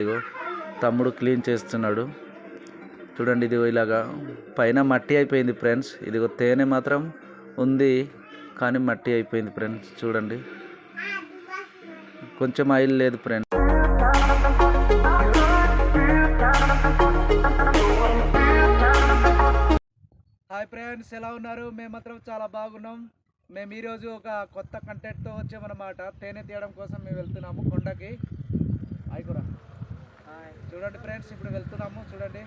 ఇదిగో తమ్ముడు క్లీన్ చేస్తున్నాడు. చూడండి ఇది ఇలాగా పైన మట్టి అయిపోయింది ఫ్రెండ్స్. ఇదిగో తేనె మాత్రం ఉంది కానీ మట్టి అయిపోయింది ఫ్రెండ్స్. చూడండి. కొంచెం ఆయిల్ లేదు ఫ్రెండ్స్. హాయ్ ఫ్రెండ్స్ ఎలా ఉన్నారు? మేము మాత్రం చాలా బాగున్నాం. మేము ఈరోజు ఒక కొత్త కంటెంట్తో వచ్చామన్నమాట. తేనె తీయడం కోసం మేము వెళ్తున్నాము కొండకి. చూడండి ఫ్రెండ్స్ ఇప్పుడు వెళ్తున్నాము. చూడండి.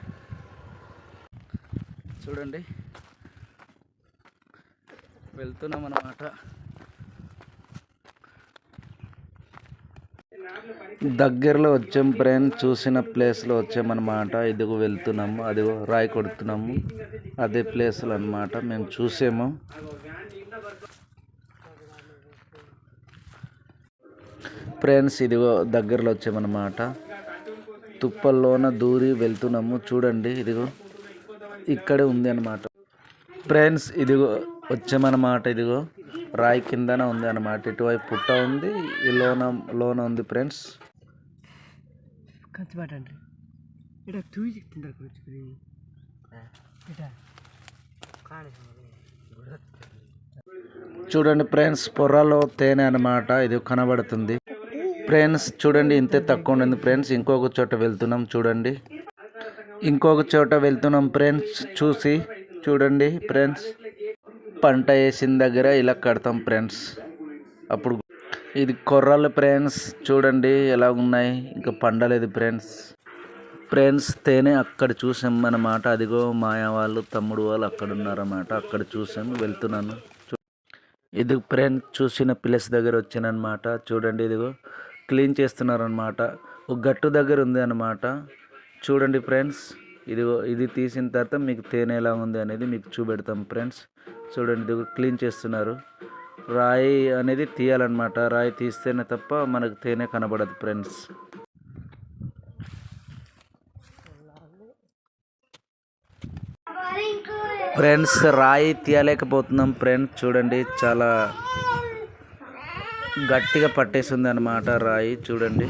చూడండి. వెళ్తున్నాం అన్నమాట దగ్గరలో వచ్చాం ఫ్రెండ్ చూసిన ప్లేస్లో వచ్చామన్నమాట. ఇదిగో వెళ్తున్నాము అదిగో రాయి కొడుతున్నాము. అదే ప్లేస్లు అన్నమాట మేము చూసాము. ఫ్రెండ్స్ ఇదిగో దగ్గరలో వచ్చామన్నమాట. తుప్పల్లోన దూరి వెళ్తున్నాము. చూడండి ఇదిగో ఇక్కడే ఉంది అన్నమాట. ఫ్రెండ్స్ ఇదిగో వచ్చామన్నమాట ఇదిగో రాయి కిందన ఉంది అన్నమాట. ఇటువైపు పుట్ట ఉంది ఈ లోన లోన ఉంది ఫ్రెండ్స్. చూడండి ఫ్రెండ్స్ పొర్రలో తేనె అన్నమాట ఇది కనబడుతుంది. ఫ్రెండ్స్ చూడండి ఇంతే తక్కువ ఉండింది. ఫ్రెండ్స్ ఇంకొక చోట వెళ్తున్నాం చూడండి. ఇంకొక చోట వెళ్తున్నాం ఫ్రెండ్స్ చూసి చూడండి ఫ్రెండ్స్ పంట వేసిన దగ్గర ఇలా కడతాం ఫ్రెండ్స్ అప్పుడు ఇది కొర్రలు ఫ్రెండ్స్ చూడండి ఎలా ఉన్నాయి. ఇంకా పండలేదు ఫ్రెండ్స్ ఫ్రెండ్స్ తేనె అక్కడ చూసాం అన్నమాట. అదిగో మాయా వాళ్ళు తమ్ముడు వాళ్ళు అక్కడ ఉన్నారన్నమాట. అక్కడ చూసాం వెళ్తున్నాను. ఇది ఫ్రెండ్స్ చూసిన ప్లేస్ దగ్గర వచ్చానమాట చూడండి ఇదిగో. క్లీన్ చేస్తున్నారనమాట ఒక గట్టు దగ్గర ఉంది అనమాట చూడండి ఫ్రెండ్స్ ఇది ఇది తీసిన తర్వాత మీకు తేనె ఎలా ఉంది అనేది మీకు చూపెడతాం ఫ్రెండ్స్. చూడండి ఇది క్లీన్ చేస్తున్నారు. రాయి అనేది తీయాలన్నమాట. రాయి తీస్తేనే తప్ప మనకు తేనె కనబడదు ఫ్రెండ్స్. ఫ్రెండ్స్ రాయి తీయలేకపోతున్నాం ఫ్రెండ్స్. చూడండి చాలా గట్టిగా పట్టేసింది అనమాట రాయి. చూడండి.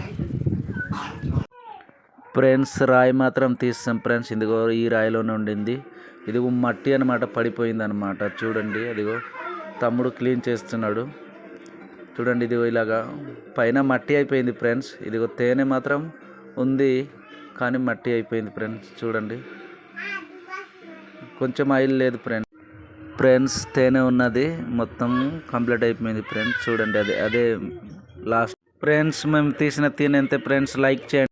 ఫ్రెండ్స్ రాయి మాత్రం తీస్తాం ఫ్రెండ్స్. ఇదిగో ఈ రాయిలోనే ఉండింది. ఇదిగో మట్టి అనమాట పడిపోయింది అనమాట చూడండి అదిగో తమ్ముడు క్లీన్ చేస్తున్నాడు. చూడండి ఇదిగో ఇలాగా. పైన మట్టి అయిపోయింది ఫ్రెండ్స్. ఇదిగో తేనె మాత్రం ఉంది కానీ మట్టి అయిపోయింది ఫ్రెండ్స్. చూడండి. కొంచెం ఆయిల్ లేదు ఫ్రెండ్స్. ఫ్రెండ్స్ తేనె ఉన్నది మొత్తం కంప్లీట్ అయిపోయింది ఫ్రెండ్స్. చూడండి అదే అదే లాస్ట్ ఫ్రెండ్స్ మేము తీసిన తేనె అంతే ఫ్రెండ్స్ లైక్ చేయండి.